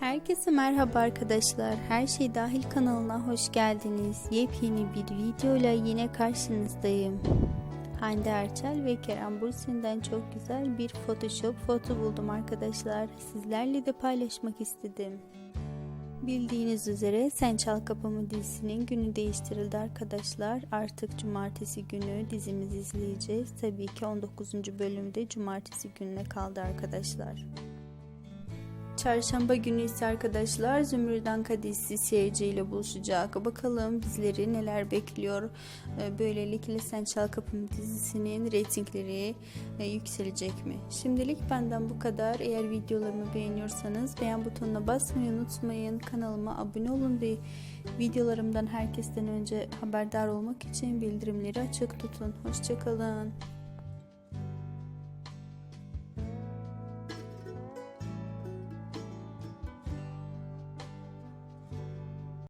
Herkese merhaba arkadaşlar. Her şey dahil kanalına hoş geldiniz. Yepyeni bir videoyla yine karşınızdayım. Hande Erçel ve Kerem Bürsin'den çok güzel bir Photoshop foto buldum arkadaşlar. Sizlerle de paylaşmak istedim. Bildiğiniz üzere Sen Çal Kapımı dizisinin günü değiştirildi arkadaşlar. Artık cumartesi günü dizimizi izleyeceğiz. Tabii ki 19. bölümde cumartesi gününe kaldı arkadaşlar. Çarşamba günü ise arkadaşlar Zümrüt Anka dizisi seyirciyle buluşacak. Bakalım bizleri neler bekliyor. Ee, Böylelikle Sen Çal Kapımı dizisinin reytingleri e, yükselecek mi? Şimdilik benden bu kadar. Eğer videolarımı beğeniyorsanız beğen butonuna basmayı unutmayın. Kanalıma abone olun ve videolarımdan herkesten önce haberdar olmak için bildirimleri açık tutun. Hoşçakalın.